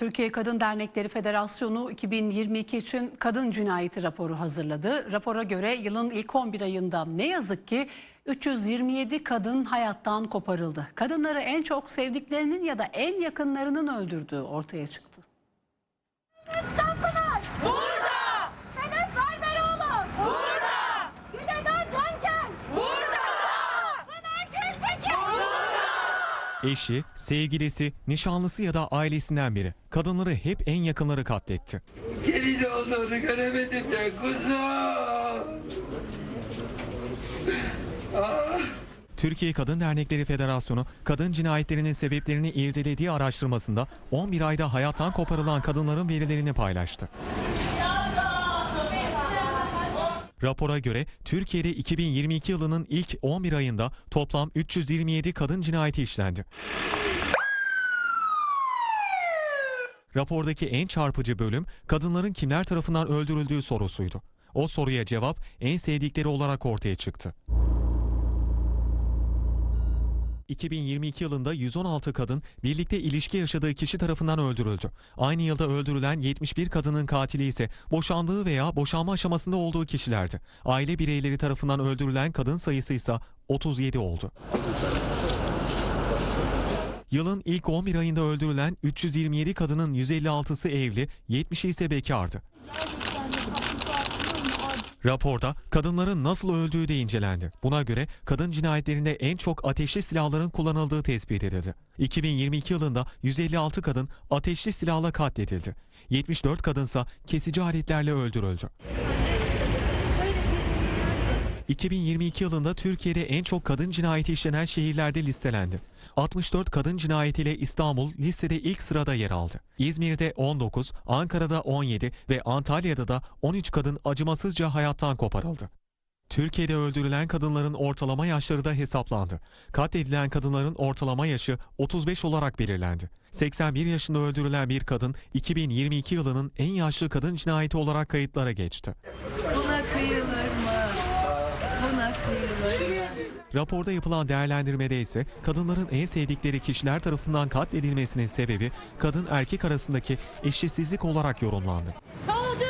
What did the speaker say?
Türkiye Kadın Dernekleri Federasyonu 2022 için kadın cinayeti raporu hazırladı. Rapora göre yılın ilk 11 ayında ne yazık ki 327 kadın hayattan koparıldı. Kadınları en çok sevdiklerinin ya da en yakınlarının öldürdüğü ortaya çıktı. Eşi, sevgilisi, nişanlısı ya da ailesinden biri. Kadınları hep en yakınları katletti. Gelin olduğunu göremedim ya kuzum. Türkiye Kadın Dernekleri Federasyonu, kadın cinayetlerinin sebeplerini irdelediği araştırmasında 11 ayda hayattan koparılan kadınların verilerini paylaştı. Rapora göre Türkiye'de 2022 yılının ilk 11 ayında toplam 327 kadın cinayeti işlendi. Rapordaki en çarpıcı bölüm kadınların kimler tarafından öldürüldüğü sorusuydu. O soruya cevap en sevdikleri olarak ortaya çıktı. 2022 yılında 116 kadın birlikte ilişki yaşadığı kişi tarafından öldürüldü. Aynı yılda öldürülen 71 kadının katili ise boşandığı veya boşanma aşamasında olduğu kişilerdi. Aile bireyleri tarafından öldürülen kadın sayısı ise 37 oldu. Yılın ilk 11 ayında öldürülen 327 kadının 156'sı evli, 70'i ise bekardı. Raporda kadınların nasıl öldüğü de incelendi. Buna göre kadın cinayetlerinde en çok ateşli silahların kullanıldığı tespit edildi. 2022 yılında 156 kadın ateşli silahla katledildi. 74 kadınsa kesici aletlerle öldürüldü. 2022 yılında Türkiye'de en çok kadın cinayeti işlenen şehirlerde listelendi. 64 kadın cinayetiyle İstanbul listede ilk sırada yer aldı. İzmir'de 19, Ankara'da 17 ve Antalya'da da 13 kadın acımasızca hayattan koparıldı. Türkiye'de öldürülen kadınların ortalama yaşları da hesaplandı. Katledilen kadınların ortalama yaşı 35 olarak belirlendi. 81 yaşında öldürülen bir kadın 2022 yılının en yaşlı kadın cinayeti olarak kayıtlara geçti. Raporda yapılan değerlendirmede ise kadınların en sevdikleri kişiler tarafından katledilmesinin sebebi kadın erkek arasındaki eşitsizlik olarak yorumlandı. Kaldır